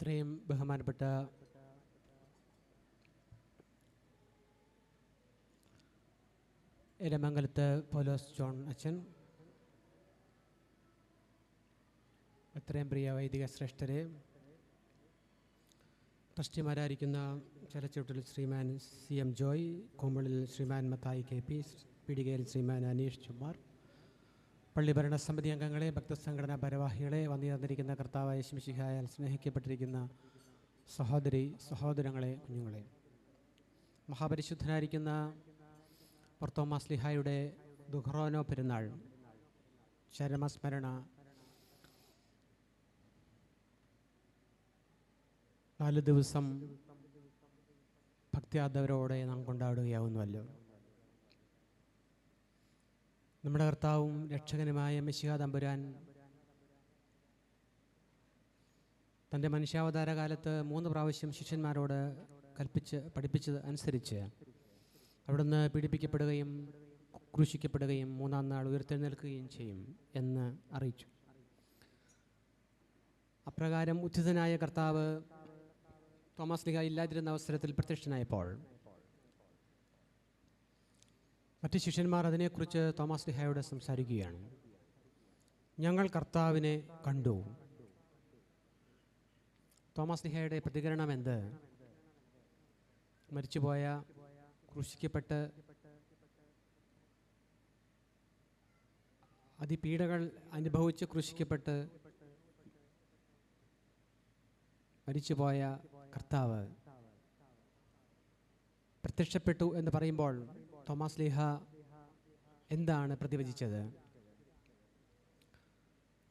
എത്രയും ബഹുമാനപ്പെട്ട എരമംഗലത്ത് പോലോസ് ജോൺ അച്ഛൻ അത്രയും പ്രിയ വൈദിക ശ്രേഷ്ഠരെ ട്രസ്റ്റിമാരായിരിക്കുന്ന ചലച്ചിട്ടിൽ ശ്രീമാൻ സി എം ജോയ് കോമ്പളിൽ ശ്രീമാൻ മത്തായി കെ പി പിടികയിൽ ശ്രീമാൻ അനീഷ് ചുമാർ പള്ളി ഭരണസമിതി അംഗങ്ങളെ ഭക്തസംഘടനാ ഭാരവാഹികളെ വന്നിരുന്നിരിക്കുന്ന കർത്താവായ ശിംശിഹായാൽ സ്നേഹിക്കപ്പെട്ടിരിക്കുന്ന സഹോദരി സഹോദരങ്ങളെ കുഞ്ഞുങ്ങളെ. മഹാപരിശുദ്ധനായിരിക്കുന്ന പൊർത്തോമാസ് ലിഹായുടെ ദുഹ്റോനോ പെരുന്നാൾ ചരമസ്മരണ നാല് ദിവസം ഭക്തിയാദവരോടെ നാം കൊണ്ടാടുകയാവുന്നുവല്ലോ. നമ്മുടെ കർത്താവും രക്ഷകനുമായ മെസ്സിഹ തമ്പുരാൻ. തന്റെ മനുഷ്യാവതാര കാലത്ത് മൂന്ന് പ്രാവശ്യം ശിഷ്യന്മാരോട് കൽപ്പിച്ച് പഠിപ്പിച്ചത് അനുസരിച്ച് അവിടുന്ന് പീഡിപ്പിക്കപ്പെടുകയും ക്രൂശിക്കപ്പെടുകയും മൂന്നാം നാൾ ഉയർത്തെഴുന്നേൽക്കുകയും ചെയ്യും എന്ന് അറിയിച്ചു. അപ്രകാരം ഉദ്ധിതനായ കർത്താവ് തോമസ് ലിഹ ഇല്ലാതിരുന്ന അവസരത്തിൽ പ്രത്യക്ഷനായപ്പോൾ മറ്റ് ശിഷ്യന്മാർ അതിനെക്കുറിച്ച് തോമസ് ലിഹായോട് സംസാരിക്കുകയാണ്. ഞങ്ങൾ കർത്താവിനെ കണ്ടു. തോമസ് ലിഹായുടെ പ്രതികരണം എന്ത്? മരിച്ചുപോയ ക്രൂശിക്കപ്പെട്ട് അതിപീഡകൾ അനുഭവിച്ച് ക്രൂശിക്കപ്പെട്ട് മരിച്ചുപോയ കർത്താവ് പ്രത്യക്ഷപ്പെട്ടു എന്ന് പറയുമ്പോൾ തോമസ് ലീഹ എന്താണ് പ്രതിവചിച്ചത്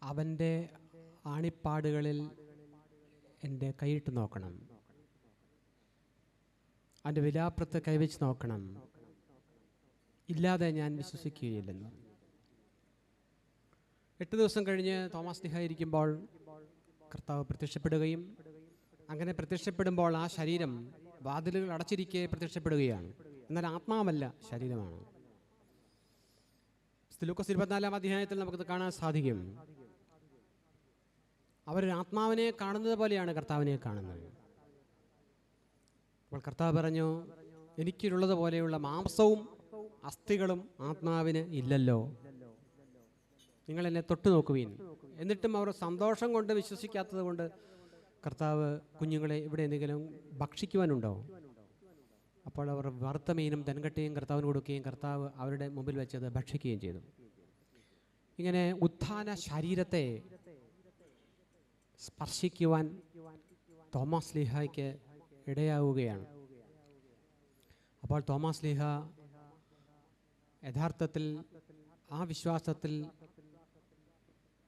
അവന്റെ ആണിപ്പാടുകളിൽ എന്റെ കൈയിട്ട് നോക്കണം. അവന്റെ വിലാപ്രത്ത് കൈവച്ച് നോക്കണം. ഇല്ലാതെ ഞാൻ വിശ്വസിക്കുകയില്ലെന്ന് എട്ട് ദിവസം കഴിഞ്ഞ് തോമസ് ലിഹ ഇരിക്കുമ്പോൾ കർത്താവ് പ്രത്യക്ഷപ്പെടുകയും അങ്ങനെ പ്രത്യക്ഷപ്പെടുമ്പോൾ ആ ശരീരം വാതിലുകൾ അടച്ചിരിക്കെ പ്രത്യക്ഷപ്പെടുകയാണ്. എന്നാൽ ആത്മാവല്ല ശരീരമാണ്. ലൂക്കോസ് ഇരുപത്തിനാലാം അധ്യായത്തിൽ നമുക്കത് കാണാൻ സാധിക്കും. അവരൊരു ആത്മാവിനെ കാണുന്നത് പോലെയാണ് കർത്താവിനെ കാണുന്നത്. അപ്പോൾ കർത്താവ് പറഞ്ഞു എനിക്കുള്ളത് പോലെയുള്ള മാംസവും അസ്ഥികളും ആത്മാവിന് ഇല്ലല്ലോ. നിങ്ങൾ എന്നെ തൊട്ടു നോക്കുവീൻ. എന്നിട്ടും അവർ സന്തോഷം കൊണ്ട് വിശ്വസിക്കാത്തത് കൊണ്ട് കർത്താവ് കുഞ്ഞുങ്ങളെ ഇവിടെ എന്തെങ്കിലും ഭക്ഷിക്കുവാനുണ്ടോ? അപ്പോൾ അവർ വറുത്ത മീനും തെൻകട്ടയും കർത്താവിന് കൊടുക്കുകയും കർത്താവ് അവരുടെ മുമ്പിൽ വെച്ചത് ഭക്ഷിക്കുകയും ചെയ്തു. ഇങ്ങനെ ഉത്ഥാന ശരീരത്തെ സ്പർശിക്കുവാൻ തോമസ് ലിഹായ്ക്ക് ഇടയാവുകയാണ്. അപ്പോൾ തോമസ് ലിഹ യഥാർത്ഥത്തിൽ ആ വിശ്വാസത്തിൽ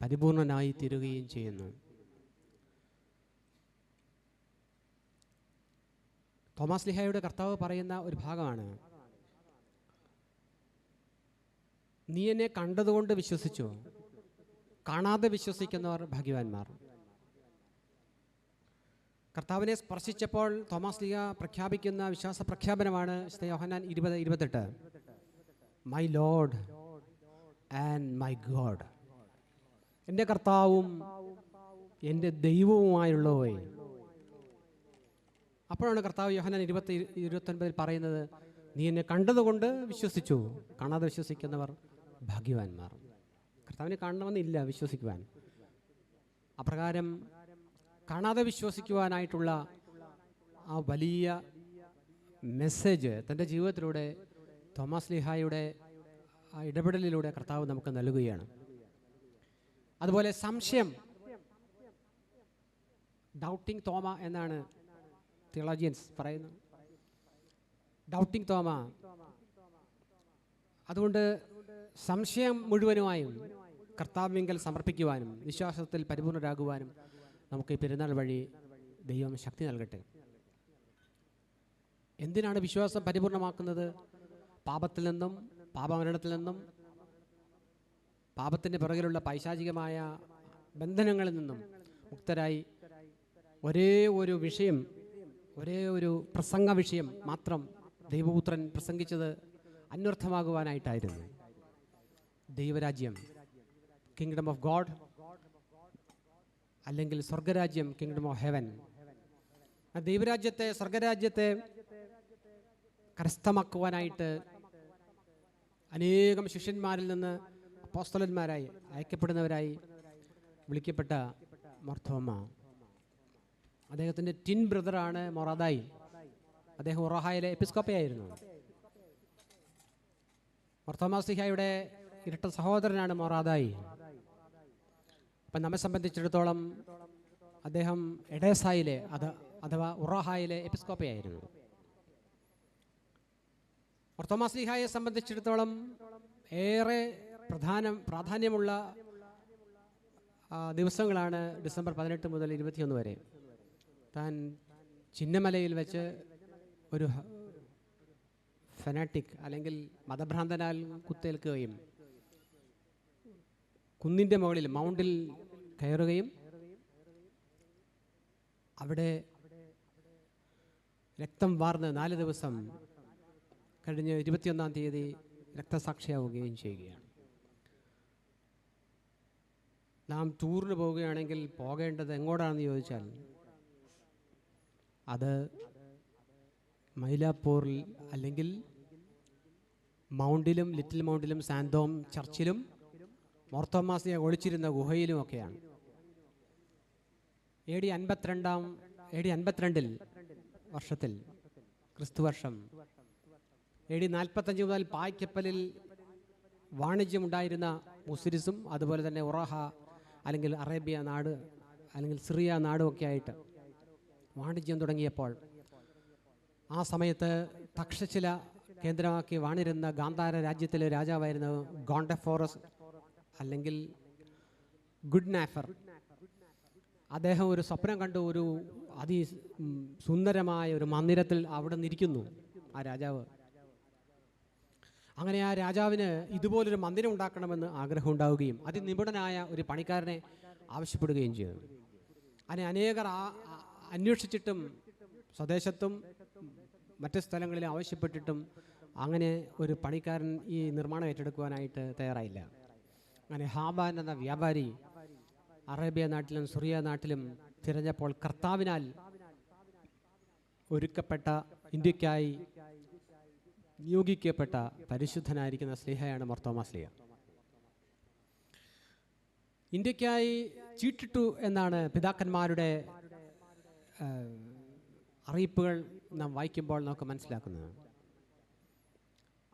പരിപൂർണനായി തീരുകയും ചെയ്യുന്നു. തോമസ് ലിഹായുടെ കർത്താവ് പറയുന്ന ഒരു ഭാഗമാണ്. നീ എന്നെ കണ്ടതുകൊണ്ട് വിശ്വസിച്ചു. കാണാതെ വിശ്വസിക്കുന്നവർ ഭാഗ്യവാന്മാർ. കർത്താവിനെ സ്പർശിച്ചപ്പോൾ തോമസ് ലിഹ പ്രഖ്യാപിക്കുന്ന വിശ്വാസ പ്രഖ്യാപനമാണ് യോഹനാൻ ഇരുപത് ഇരുപത്തെട്ട്. My lord and my God എന്റെ കർത്താവും എന്റെ ദൈവവുമായുള്ളവേ അപ്പോഴാണ് കർത്താവ് യോഹനാൻ ഇരുപത്തി ഇരുപത്തൊൻപതിൽ പറയുന്നത് നീ എന്നെ കണ്ടതുകൊണ്ട് വിശ്വസിച്ചു. കാണാതെ വിശ്വസിക്കുന്നവർ ഭാഗ്യവാന്മാർ. കർത്താവിനെ കാണണമെന്നില്ല വിശ്വസിക്കുവാൻ. അപ്രകാരം കാണാതെ വിശ്വസിക്കുവാനായിട്ടുള്ള ആ വലിയ മെസ്സേജ് തന്റെ ജീവിതത്തിലൂടെ തോമസ് ലിഹായുടെ ആ ഇടപെടലിലൂടെ കർത്താവ് നമുക്ക് നൽകുകയാണ്. അതുപോലെ സംശയം ഡൗട്ടിംഗ് തോമ എന്നാണ് തിയോളജിയൻസ് പറയുന്നു. ഡൗട്ടിങ് തോമ. അതുകൊണ്ട് സംശയം മുഴുവനുമായും കർത്താവിങ്കൽ സമർപ്പിക്കുവാനും വിശ്വാസത്തിൽ പരിപൂർണരാകുവാനും നമുക്ക് ഈ പെരുന്നാൾ വഴി ദൈവം ശക്തി നൽകട്ടെ. എന്തിനാണ് വിശ്വാസം പരിപൂർണമാക്കുന്നത്? പാപത്തിൽ നിന്നും പാപമരണത്തിൽ നിന്നും പാപത്തിന്റെ പിറകിലുള്ള പൈശാചികമായ ബന്ധനങ്ങളിൽ നിന്നും മുക്തരായി ഒരേ ഒരു വിഷയം ഒരേ ഒരു പ്രസംഗ വിഷയം മാത്രം ദൈവപുത്രൻ പ്രസംഗിച്ചത് അന്വർത്ഥമാകുവാനായിട്ടായിരുന്നു. ദൈവരാജ്യം കിങ്ഡം ഓഫ് ഗോഡ് അല്ലെങ്കിൽ സ്വർഗരാജ്യം കിങ്ഡം ഓഫ് ഹെവൻ ദൈവരാജ്യത്തെ സ്വർഗരാജ്യത്തെ കരസ്ഥമാക്കുവാനായിട്ട് അനേകം ശിഷ്യന്മാരിൽ നിന്ന് അപ്പോസ്തലന്മാരായി അയക്കപ്പെടുന്നവരായി വിളിക്കപ്പെട്ട മർത്തോമ. അദ്ദേഹത്തിന്റെ ടിൻ ബ്രദറാണ് മൊറാദായി. അദ്ദേഹം ഒറഹായിലെ എപ്പിസ്കോപ്പയായിരുന്നു. മർത്തോമാസിഹായുടെ ഇരട്ട സഹോദരനാണ് മൊറാദായി. അപ്പം നമ്മെ സംബന്ധിച്ചിടത്തോളം അദ്ദേഹം എഡേസായിലെ അത് അഥവാ ഉറഹായിലെ എപ്പിസ്കോപ്പയായിരുന്നു. ഒർത്തോമാസിഹായെ സംബന്ധിച്ചിടത്തോളം ഏറെ പ്രധാനം പ്രാധാന്യമുള്ള ദിവസങ്ങളാണ് ഡിസംബർ പതിനെട്ട് മുതൽ ഇരുപത്തിയൊന്ന് വരെ. താൻ ചിന്നമലയിൽ വെച്ച് ഒരു ഫെനാറ്റിക് അല്ലെങ്കിൽ മതഭ്രാന്തനാൽ കുത്തേൽക്കുകയും കുന്നിന്റെ മുകളിൽ മൗണ്ടിൽ കയറുകയും അവിടെ രക്തം വാർന്ന് നാല് ദിവസം കഴിഞ്ഞ് ഇരുപത്തിയൊന്നാം തീയതി രക്തസാക്ഷിയാവുകയും ചെയ്യുകയാണ്. നാം ടൂറിന് പോവുകയാണെങ്കിൽ പോകേണ്ടത് എങ്ങോട്ടാണെന്ന് ചോദിച്ചാൽ അത് മൈലാപ്പൂറിൽ അല്ലെങ്കിൽ മൗണ്ടിലും ലിറ്റിൽ മൗണ്ടിലും സാന്തോം ചർച്ചിലും മോർത്തോമാസിയ ഒളിച്ചിരുന്ന ഗുഹയിലുമൊക്കെയാണ് എ ഡി അൻപത്തിരണ്ടാം എ ഡി അൻപത്തിരണ്ടിൽ വർഷത്തിൽ ക്രിസ്തുവർഷം എ ഡി നാൽപ്പത്തഞ്ച് മുതൽ പായ്ക്കപ്പലിൽ വാണിജ്യമുണ്ടായിരുന്ന മുസിരിസും അതുപോലെ തന്നെ ഉറഹ അല്ലെങ്കിൽ അറേബ്യ നാട് അല്ലെങ്കിൽ സിറിയ നാടുമൊക്കെ ആയിട്ട് വാണിജ്യം തുടങ്ങിയപ്പോൾ ആ സമയത്ത് തക്ഷശില കേന്ദ്രമാക്കി വാണിരുന്ന ഗാന്ധാര രാജ്യത്തിലെ രാജാവായിരുന്ന ഗോണ്ടഫോറസ് അല്ലെങ്കിൽ ഗുഡ് നാഫർ അദ്ദേഹം ഒരു സ്വപ്നം കണ്ടു ഒരു അതി സുന്ദരമായ ഒരു മന്ദിരത്തിൽ അവിടെ നിന്നിരിക്കുന്നു ആ രാജാവ്. അങ്ങനെ ആ രാജാവിന് ഇതുപോലൊരു മന്ദിരം ഉണ്ടാക്കണമെന്ന് ആഗ്രഹം ഉണ്ടാവുകയും അതിനിപുണനായ ഒരു പണിക്കാരനെ ആവശ്യപ്പെടുകയും ചെയ്തു. അങ്ങനെ അനേകർ ആ- അന്വേഷിച്ചിട്ടും സ്വദേശത്തും മറ്റ് സ്ഥലങ്ങളിൽ ആവശ്യപ്പെട്ടിട്ടും അങ്ങനെ ഒരു പണിക്കാരൻ ഈ നിർമ്മാണം ഏറ്റെടുക്കുവാനായിട്ട് തയ്യാറായില്ല. അങ്ങനെ ഹാബാൻ എന്ന വ്യാപാരി അറേബ്യ നാട്ടിലും സുറിയ നാട്ടിലും തിരഞ്ഞപ്പോൾ കർത്താവിനാൽ ഒരുക്കപ്പെട്ട ഇന്ത്യക്കായി നിയോഗിക്കപ്പെട്ട പരിശുദ്ധനായിരിക്കുന്ന സ്ലിഹയാണ് മർത്തോമ സ്ലിഹ. ഇന്ത്യക്കായി ചീട്ടിട്ടു എന്നാണ് പിതാക്കന്മാരുടെ അറിയിപ്പുകൾ നാം വായിക്കുമ്പോൾ നമുക്ക് മനസ്സിലാക്കുന്നത്.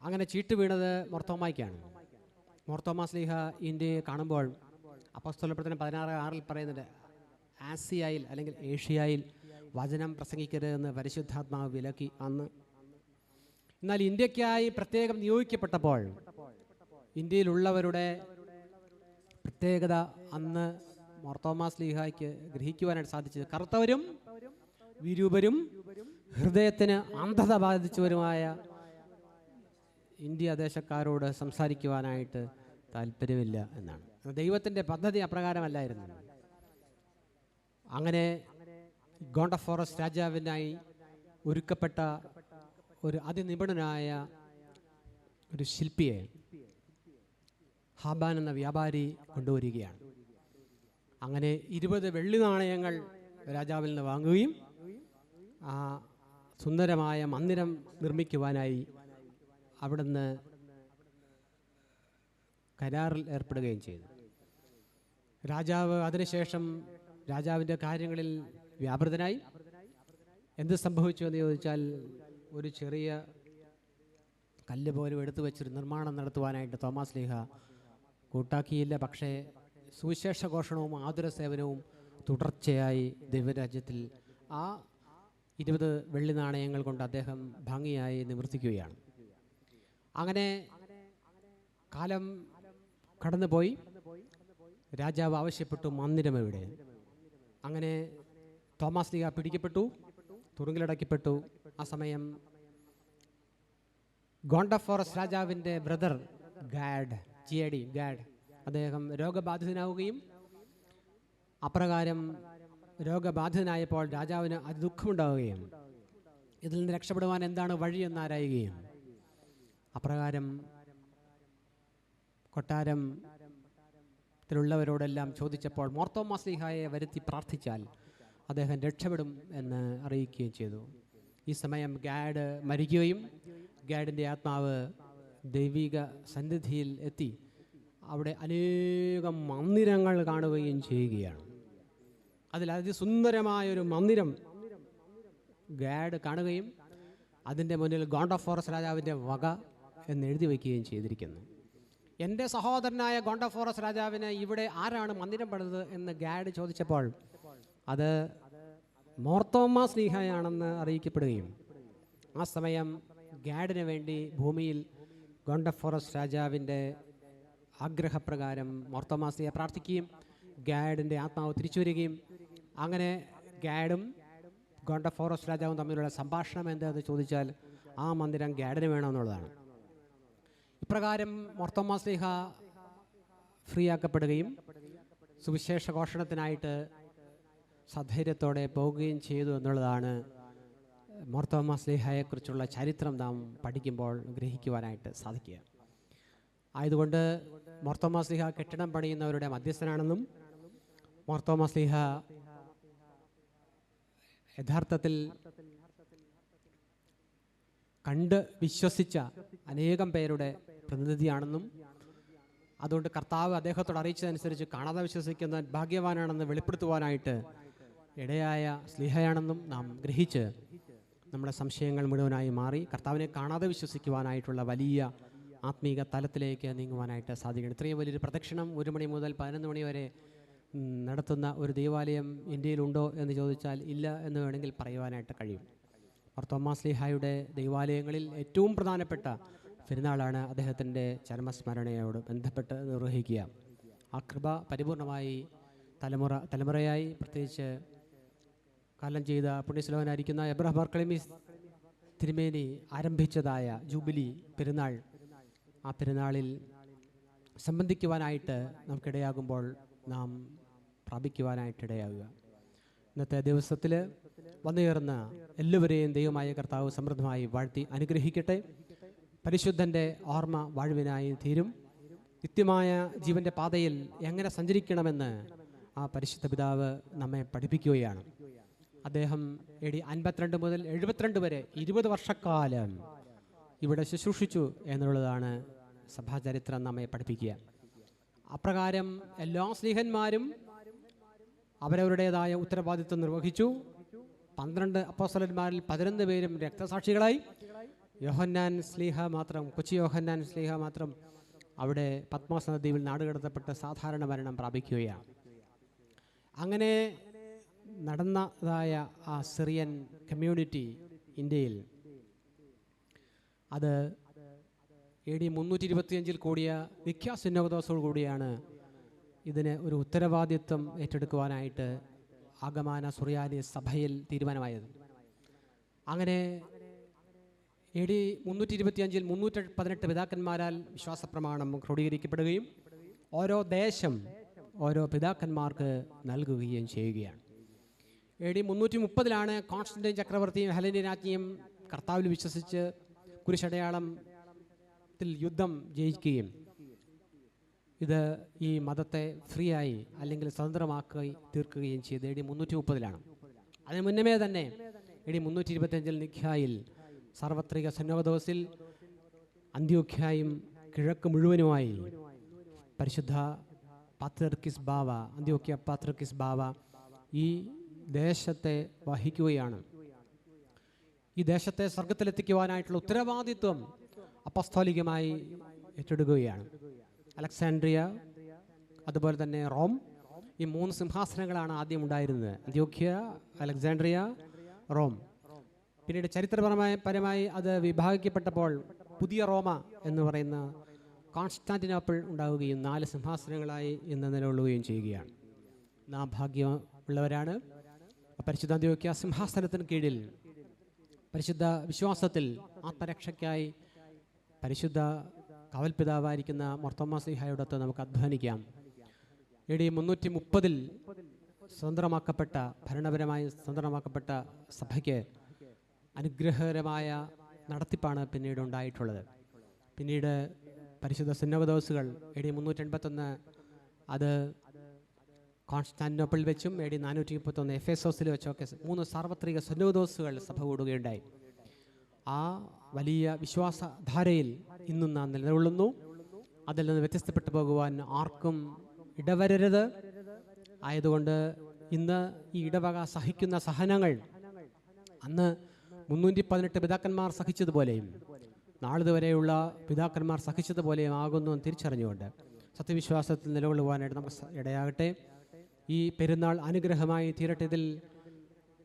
അങ്ങനെ ചീട്ട് വീണത് മൊർത്തോമായ്ക്കാണ്. മൊർത്തോമ സ്ലീഹ ഇന്ത്യയെ കാണുമ്പോൾ അപ്പസ്തോലപ്രദനം പതിനാറ് ആറിൽ പറയുന്നത് ആസിയയിൽ അല്ലെങ്കിൽ ഏഷ്യയിൽ വചനം പ്രസംഗിക്കരുത് എന്ന് പരിശുദ്ധാത്മാവ് വിലക്കി അന്ന്. എന്നാൽ ഇന്ത്യക്കായി പ്രത്യേകം നിയോഗിക്കപ്പെട്ടപ്പോൾ ഇന്ത്യയിലുള്ളവരുടെ പ്രത്യേകത അന്ന് മൊർത്തോമാ ലീഹായ്ക്ക് ഗ്രഹിക്കുവാനായിട്ട് സാധിച്ചത്. കറുത്തവരും വിരൂപരും ഹൃദയത്തിന് അന്ധത ബാധിച്ചവരുമായ ഇന്ത്യ ദേശക്കാരോട് സംസാരിക്കുവാനായിട്ട് താല്പര്യമില്ല എന്നാണ്. ദൈവത്തിന്റെ പദ്ധതി അപ്രകാരമല്ലായിരുന്നു. അങ്ങനെ ഗോണ്ട ഫോറസ്റ്റ് രാജാവിനായി ഒരുക്കപ്പെട്ട ഒരു അതിനിപുണനായ ഒരു ശില്പിയെ ഹാബാൻ എന്ന വ്യാപാരി കൊണ്ടുവരികയാണ്. അങ്ങനെ ഇരുപത് വെള്ളി നാണയങ്ങൾ രാജാവിൽ നിന്ന് വാങ്ങുകയും ആ സുന്ദരമായ മന്ദിരം നിർമ്മിക്കുവാനായി അവിടുന്ന് കരാറിൽ ഏർപ്പെടുകയും ചെയ്തു. രാജാവ് അതിനുശേഷം രാജാവിന്റെ കാര്യങ്ങളിൽ വ്യാപൃതനായി. എന്ത് സംഭവിച്ചു എന്ന് ചോദിച്ചാൽ ഒരു ചെറിയ കല്ല് പോലും എടുത്തു വെച്ചൊരു നിർമ്മാണം നടത്തുവാനായിട്ട് തോമസ് ലീഹ കൂട്ടാക്കിയില്ല. പക്ഷേ സുവിശേഷ ഘോഷണവും ആതുര സേവനവും തുടർച്ചയായി ദൈവരാജ്യത്തിൽ ആ ഇരുപത് വെള്ളി നാണയങ്ങൾ കൊണ്ട് അദ്ദേഹം ഭംഗിയായി നിവർത്തിക്കുകയാണ്. അങ്ങനെ കാലം കടന്നുപോയി. രാജാവ് ആവശ്യപ്പെട്ടു മന്ദിരം എവിടെ? അങ്ങനെ തോമസ് ലീഗ പിടിക്കപ്പെട്ടു തുറുങ്കിലടക്കപ്പെട്ടു. ആ സമയം ഗോണ്ടഫോറസ് രാജാവിന്റെ brother Gad G A D Gad അദ്ദേഹം രോഗബാധിതനാവുകയും അപ്രകാരം രോഗബാധിതനായപ്പോൾ രാജാവിന് അതിദുഃഖമുണ്ടാവുകയും ഇതിൽ നിന്ന് രക്ഷപ്പെടുവാൻ എന്താണ് വഴിയെന്ന് ആരായുകയും. അപ്രകാരം കൊട്ടാരം ത്തിലുള്ളവരോടെല്ലാം ചോദിച്ചപ്പോൾ മോർത്തോമാസ്ലിഹായെ വരുത്തി പ്രാർത്ഥിച്ചാൽ അദ്ദേഹം രക്ഷപ്പെടും എന്ന് അറിയിക്കുകയും ചെയ്തു. ഈ സമയം ഗാഡ് മരിക്കുകയും ഗാഡിന്റെ ആത്മാവ് ദൈവിക സന്നിധിയിൽ എത്തി. അവിടെ അനേകം മന്ദിരങ്ങൾ കാണുകയും ചെയ്യുകയാണ്. അതിൽ അതിസുന്ദരമായൊരു മന്ദിരം ഗാഡ് കാണുകയും അതിന്റെ മുന്നിൽ ഗോണ്ട ഓഫ് ഫോറസ്റ്റ് രാജാവിന്റെ വക എന്ന് എഴുതി വയ്ക്കുകയും ചെയ്തിരിക്കുന്നു. എന്റെ സഹോദരനായ ഗോണ്ട ഓഫ് ഫോറസ്റ്റ് രാജാവിന് ഇവിടെ ആരാണ് മന്ദിരം പണിതത് എന്ന് ഗാഡ് ചോദിച്ചപ്പോൾ അത് മോർത്തോമ സ്നേഹയാണെന്ന് അറിയിക്കപ്പെടുകയും ആ സമയം ഗാഡിന് വേണ്ടി ഭൂമിയിൽ ഗോണ്ട ഓഫ് ഫോറസ്റ്റ് രാജാവിന്റെ ആഗ്രഹപ്രകാരം മോർത്തോമാസിയെ പ്രാർത്ഥിക്കുകയും ഗാഡിന്റെ ആത്മാവ് തിരിച്ചു വരികയും അങ്ങനെ ഗാഡും ഗോണ്ട ഫോറസ്റ്റ് രാജാവും തമ്മിലുള്ള സംഭാഷണം എന്താണെന്ന് ചോദിച്ചാൽ ആ മന്ദിരം ഗാഡിന് വേണമെന്നുള്ളതാണ് ഇപ്രകാരം മൊർത്തോമാസ്ലിഹ ഫ്രീ ആക്കപ്പെടുകയും സുവിശേഷ ഘോഷണത്തിനായിട്ട് സധൈര്യത്തോടെ പോവുകയും ചെയ്തു എന്നുള്ളതാണ് മോർത്തോമാസ്ലിഹയെക്കുറിച്ചുള്ള ചരിത്രം നാം പഠിക്കുമ്പോൾ ഗ്രഹിക്കുവാനായിട്ട് സാധിക്കുക. ആയതുകൊണ്ട് മോർത്തോമാസ്ലിഹ കെട്ടിടം പണിയുന്നവരുടെ മധ്യസ്ഥനാണെന്നും മോർത്തോമാസ്ലിഹ യഥാർത്ഥത്തിൽ കണ്ട് വിശ്വസിച്ച അനേകം പേരുടെ പ്രതിനിധിയാണെന്നും അതുകൊണ്ട് കർത്താവ് അദ്ദേഹത്തോട് അറിയിച്ചതനുസരിച്ച് കാണാതെ വിശ്വസിക്കുന്ന ഭാഗ്യവാനാണെന്ന് വെളിപ്പെടുത്തുവാനായിട്ട് ഇടയായ സ്ലിഹയാണെന്നും നാം ഗ്രഹിച്ച് നമ്മുടെ സംശയങ്ങൾ മുഴുവനായി മാറി കർത്താവിനെ കാണാതെ വിശ്വസിക്കുവാനായിട്ടുള്ള വലിയ ആത്മീക തലത്തിലേക്ക് നീങ്ങുവാനായിട്ട് സാധിക്കണം. ഇത്രയും വലിയൊരു പ്രദക്ഷിണം ഒരു മണി മുതൽ പതിനൊന്ന് മണി വരെ നടത്തുന്ന ഒരു ദേവാലയം ഇന്ത്യയിലുണ്ടോ എന്ന് ചോദിച്ചാൽ ഇല്ല എന്ന് വേണമെങ്കിൽ പറയുവാനായിട്ട് കഴിയും. മർത്തോമാസ്ലിഹായുടെ ദൈവാലയങ്ങളിൽ ഏറ്റവും പ്രധാനപ്പെട്ട പെരുന്നാളാണ് അദ്ദേഹത്തിന്റെ ചരമസ്മരണയോട് ബന്ധപ്പെട്ട് നിർവഹിക്കുക. ആ കൃപ പരിപൂർണമായി തലമുറ തലമുറയായി പ്രത്യേകിച്ച് കാലം ചെയ്ത പുണ്യശ്ലോകനായിരിക്കുന്ന എബ്രഹാം ബർക്കളിമിസ് തിരുമേനി ആരംഭിച്ചതായ ജൂബിലി പെരുന്നാൾ ആ പെരുന്നാളിൽ സംബന്ധിക്കുവാനായിട്ട് നമുക്കിടയാകുമ്പോൾ നാം പ്രാപിക്കുവാനായിട്ടിടയാകുക ഇന്നത്തെ ദിവസത്തിൽ വന്നുയർന്ന എല്ലാവരെയും ദൈവമായ കർത്താവ് സമൃദ്ധമായി വാഴ്ത്തി അനുഗ്രഹിക്കട്ടെ. പരിശുദ്ധന്റെ ഓർമ്മ വാഴുവിനായി തീരും. നിത്യമായ ജീവന്റെ പാതയിൽ എങ്ങനെ സഞ്ചരിക്കണമെന്ന് ആ പരിശുദ്ധ പിതാവ് നമ്മെ പഠിപ്പിക്കുകയാണ്. അദ്ദേഹം എ ഡി അൻപത്തിരണ്ട് മുതൽ എഴുപത്തിരണ്ട് വരെ ഇരുപത് വർഷക്കാലം ഇവിടെ ശുശ്രൂഷിച്ചു എന്നുള്ളതാണ് സഭാചരിത്രം നമ്മെ പഠിപ്പിക്കുക. അപ്രകാരം എല്ലാ സ്നേഹന്മാരും അവരവരുടേതായ ഉത്തരവാദിത്വം നിർവഹിച്ചു. പന്ത്രണ്ട് അപ്പോസ്തലന്മാരിൽ പതിനൊന്ന് പേരും രക്തസാക്ഷികളായി. യോഹന്നാൻ സ്ലീഹ മാത്രം കൊച്ചി യോഹന്നാൻ സ്ലീഹ മാത്രം അവിടെ പത്മാസ് നദിയിൽ നാടുകടത്തപ്പെട്ട് സാധാരണ മരണം പ്രാപിക്കുകയാണ്. അങ്ങനെ നടന്നതായ ആ സിറിയൻ കമ്മ്യൂണിറ്റി ഇന്ത്യയിൽ അത് എ ഡി മുന്നൂറ്റി ഇരുപത്തിയഞ്ചിൽ കൂടിയ വിഖ്യാസിന്നോദോസോട് കൂടിയാണ് ഇതിന് ഒരു ഉത്തരവാദിത്വം ഏറ്റെടുക്കുവാനായിട്ട് ആഗമാന സുറിയാനി സഭയിൽ തീരുമാനമായത്. അങ്ങനെ എ ഡി മുന്നൂറ്റി ഇരുപത്തിയഞ്ചിൽ മുന്നൂറ്റി പതിനെട്ട് പിതാക്കന്മാരാൽ വിശ്വാസപ്രമാണം ക്രോഡീകരിക്കപ്പെടുകയും ഓരോ ദേശം ഓരോ പിതാക്കന്മാർക്ക് നൽകുകയും ചെയ്യുകയാണ്. എ ഡി മുന്നൂറ്റി മുപ്പതിലാണ് കോൺസ്റ്റന്റൈൻ ചക്രവർത്തിയും ഹെലനി രാജ്ഞിയും കർത്താവിൽ വിശ്വസിച്ച് കുരിശടയാളത്തിൽ യുദ്ധം ജയിക്കുകയും ഇത് ഈ മതത്തെ ഫ്രീ ആയി അല്ലെങ്കിൽ സ്വതന്ത്രമാക്കി തീർക്കുകയും ചെയ്ത്. എ ഡി മുന്നൂറ്റി മുപ്പതിലാണ് അതിന് മുന്നമേ തന്നെ എ ഡി മുന്നൂറ്റി ഇരുപത്തിയഞ്ചിൽ നിഖ്യായിൽ സാർവത്രിക സന്നോദോസിൽ അന്ത്യോഖ്യായും കിഴക്ക് മുഴുവനുമായി പരിശുദ്ധ പാത്രർക്കിസ് ബാവ അന്ത്യോഖ്യ പാത്രർക്കിസ് ബാവ ഈ ദേശത്തെ വഹിക്കുകയാണ്. ഈ ദേശത്തെ സ്വർഗത്തിലെത്തിക്കുവാനായിട്ടുള്ള ഉത്തരവാദിത്വം അപ്പസ്തോലികമായി ഏറ്റെടുക്കുകയാണ്. അലക്സാൻഡ്രിയ അതുപോലെ തന്നെ റോം. ഈ മൂന്ന് സിംഹാസനങ്ങളാണ് ആദ്യം ഉണ്ടായിരുന്നത്. അന്ത്യോഖ്യ അലക്സാൻഡ്രിയ റോം. പിന്നീട് ചരിത്രപരമായി പരമായി അത് വിഭാഗിക്കപ്പെട്ടപ്പോൾ പുതിയ റോമ എന്ന് പറയുന്ന കോൺസ്റ്റാന്റിനോപ്പിൾ ഉണ്ടാവുകയും നാല് സിംഹാസനങ്ങളായി ഇന്ന് നിലകൊള്ളുകയും ചെയ്യുകയാണ്. നാം ഭാഗ്യമുള്ളവരാണ്. പരിശുദ്ധ അന്ത്യോക്യ സിംഹാസനത്തിന് കീഴിൽ പരിശുദ്ധ വിശ്വാസത്തിൽ ആത്മരക്ഷയ്ക്കായി പരിശുദ്ധ കാവൽപിതാവായിരിക്കുന്ന മൊർത്തോമാസിഹായോടൊത്ത് നമുക്ക് അധ്വാനിക്കാം. എ ഡി മുന്നൂറ്റി മുപ്പതിൽ സ്വതന്ത്രമാക്കപ്പെട്ട ഭരണപരമായി സ്വതന്ത്രമാക്കപ്പെട്ട സഭയ്ക്ക് അനുഗ്രഹകരമായ നടത്തിപ്പാണ് പിന്നീട് ഉണ്ടായിട്ടുള്ളത്. പിന്നീട് പരിശുദ്ധ സുന്നവദോസുകൾ എ ഡി മുന്നൂറ്റി എൺപത്തൊന്ന് അത് കോൺസ്റ്റാന്റിനോപ്പിൾ വെച്ചും എ ഡി നാനൂറ്റി മുപ്പത്തൊന്ന് എഫ് എസ് ഓസിൽ വെച്ചൊക്കെ മൂന്ന് സാർവത്രിക സുന്നവദോസുകൾ സഭ കൂടുകയുണ്ടായി. ആ വലിയ വിശ്വാസധാരയിൽ ഇന്നും നാം നിലകൊള്ളുന്നു. അതിൽ നിന്ന് വ്യത്യസ്തപ്പെട്ടു പോകുവാൻ ആർക്കും ഇടവരരുത്. ആയതുകൊണ്ട് ഇന്ന് ഈ ഇടവക സഹിക്കുന്ന സഹനങ്ങൾ അന്ന് മുന്നൂറ്റി പതിനെട്ട് പിതാക്കന്മാർ സഹിച്ചതുപോലെയും നാളിതുവരെയുള്ള പിതാക്കന്മാർ സഹിച്ചതുപോലെയും ആകുന്നു എന്ന് തിരിച്ചറിഞ്ഞുകൊണ്ട് സത്യവിശ്വാസത്തിൽ നിലകൊള്ളുവാനായിട്ട് നമുക്ക് ഇടയാകട്ടെ. ഈ പെരുന്നാൾ അനുഗ്രഹമായി തീരട്ടെ. ഇതിൽ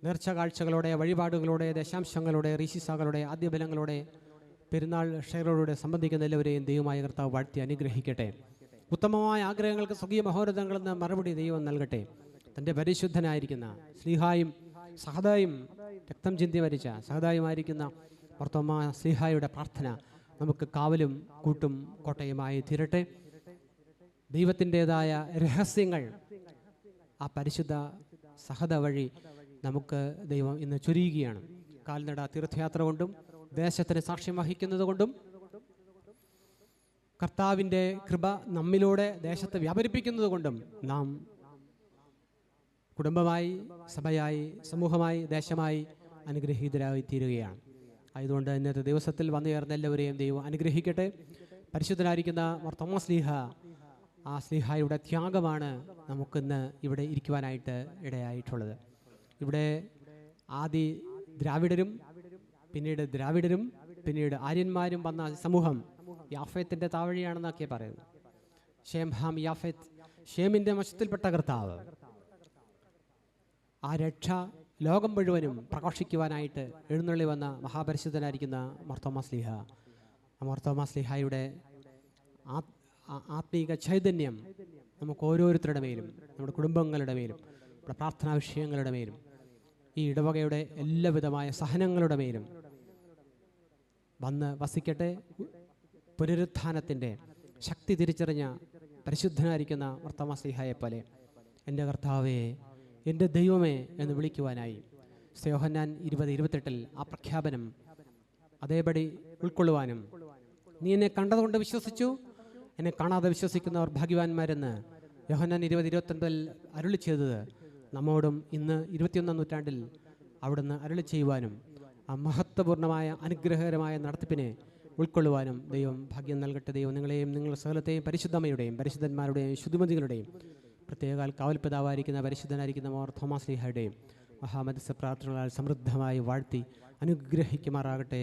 നേർച്ച കാഴ്ചകളോടെ വഴിപാടുകളോടെ ദശാംശങ്ങളുടെ റീശിസാകളുടെ ആദ്യബലങ്ങളുടെ പെരുന്നാൾ ഷെയറുകളുടെ സംബന്ധിക്കുന്ന എല്ലാവരെയും ദൈവമായ കർത്താവ് വാഴ്ത്തി അനുഗ്രഹിക്കട്ടെ. ഉത്തമമായ ആഗ്രഹങ്ങൾക്ക് സ്വകീയ മഹോരഥങ്ങളിൽ നിന്ന് മറുപടി ദൈവം നൽകട്ടെ. തന്റെ പരിശുദ്ധനായിരിക്കുന്ന സ്നേഹായും സഹദായും രക്തം ചിന്തി മരിച്ച സഹദായുമായിരിക്കുന്ന ഭർത്തമ്മ സ്നേഹായുടെ പ്രാർത്ഥന നമുക്ക് കാവലും കൂട്ടും കോട്ടയുമായി തീരട്ടെ. ദൈവത്തിന്റെതായ രഹസ്യങ്ങൾ ആ പരിശുദ്ധ സഹത വഴി നമുക്ക് ദൈവം ഇന്ന് ചൊരിയുകയാണ്. കാൽനട തീർത്ഥയാത്ര കൊണ്ടും ദേശത്തിന് സാക്ഷ്യം വഹിക്കുന്നത് കൊണ്ടും കർത്താവിന്റെ കൃപ നമ്മിലൂടെ ദേശത്തെ വ്യാപരിപ്പിക്കുന്നത് കൊണ്ടും നാം കുടുംബമായി സഭയായി സമൂഹമായി ദേശമായി അനുഗ്രഹീതരായി തീരുകയാണ് ആയതുകൊണ്ട് ഇന്നത്തെ ദിവസത്തിൽ വന്നു ചേർന്ന എല്ലാവരെയും ദൈവം അനുഗ്രഹിക്കട്ടെ. പരിശുദ്ധനായിരിക്കുന്ന വർത്തമ സ്നേഹ ആ സ്ലീഹായുടെ ത്യാഗമാണ് നമുക്കിന്ന് ഇവിടെ ഇരിക്കുവാനായിട്ട് ഇടയായിട്ടുള്ളത്. ഇവിടെ ആദി ദ്രാവിഡരും പിന്നീട് ദ്രാവിഡരും പിന്നീട് ആര്യന്മാരും വന്ന സമൂഹം യാഫേത്തിന്റെ താവഴിയാണെന്നൊക്കെ പറയുന്നു. ഷേം ഹാം യാഫേത്ത് ഷേമിന്റെ വശത്തിൽപ്പെട്ട കർത്താവ്. ആ രക്ഷ ലോകം മുഴുവനും പ്രകാശിക്കുവാനായിട്ട് എഴുന്നള്ളി വന്ന മഹാപരിശുദ്ധനായിരിക്കുന്ന മർത്തോമാ സ്ലിഹ. ആ മർത്തോമാ സ്ലിഹായുടെ ആ- ആ- ആത്മീക ചൈതന്യം നമുക്ക് ഓരോരുത്തരുടെ മേലും നമ്മുടെ കുടുംബങ്ങളുടെ മേലും നമ്മുടെ പ്രാർത്ഥനാ വിഷയങ്ങളുടെ മേലും ഈ ഇടവകയുടെ എല്ലാവിധമായ സഹനങ്ങളുടെ മേലും വന്ന് വസിക്കട്ടെ. പുനരുത്ഥാനത്തിന്റെ ശക്തി തിരിച്ചറിഞ്ഞ പരിശുദ്ധനായിരിക്കുന്ന വർത്തമാ സ്ലിഹായെ പോലെ എന്റെ കർത്താവേ എന്റെ ദൈവമേ എന്ന് വിളിക്കുവാനായി സ്യോഹന്നാൻ ഇരുപത് ഇരുപത്തെട്ടിൽ ആ പ്രഖ്യാപനം അതേപടി ഉൾക്കൊള്ളുവാനും നീ എന്നെ കണ്ടതുകൊണ്ട് വിശ്വസിച്ചു. എന്നെ കാണാതെ വിശ്വസിക്കുന്നവർ ഭാഗ്യവാന്മാരെന്ന് യോഹന്നാൻ ഇരുപത് ഇരുപത്തൊൻപതിൽ അരുളി ചെയ്തത് നമ്മോടും ഇന്ന് ഇരുപത്തിയൊന്നാം നൂറ്റാണ്ടിൽ അവിടുന്ന് അരുളി ചെയ്യുവാനും ആ മഹത്വപൂർണമായ അനുഗ്രഹകരമായ നടത്തിപ്പിനെ ഉൾക്കൊള്ളുവാനും ദൈവം ഭാഗ്യം നൽകട്ടെ. ദൈവം നിങ്ങളെയും നിങ്ങളുടെ സകലത്തെയും പരിശുദ്ധമ്മയുടെയും പരിശുദ്ധന്മാരുടെയും ശുദ്ധിമതികളുടെയും പ്രത്യേകാൽ കാവൽപിതാവായിരിക്കുന്ന പരിശുദ്ധനായിരിക്കുന്ന മോർ തോമസ് ലീഹയുടെയും മഹാമത്സ്യ പ്രാർത്ഥനകളാൽ സമൃദ്ധമായി വാഴ്ത്തി അനുഗ്രഹിക്കുമാറാകട്ടെ.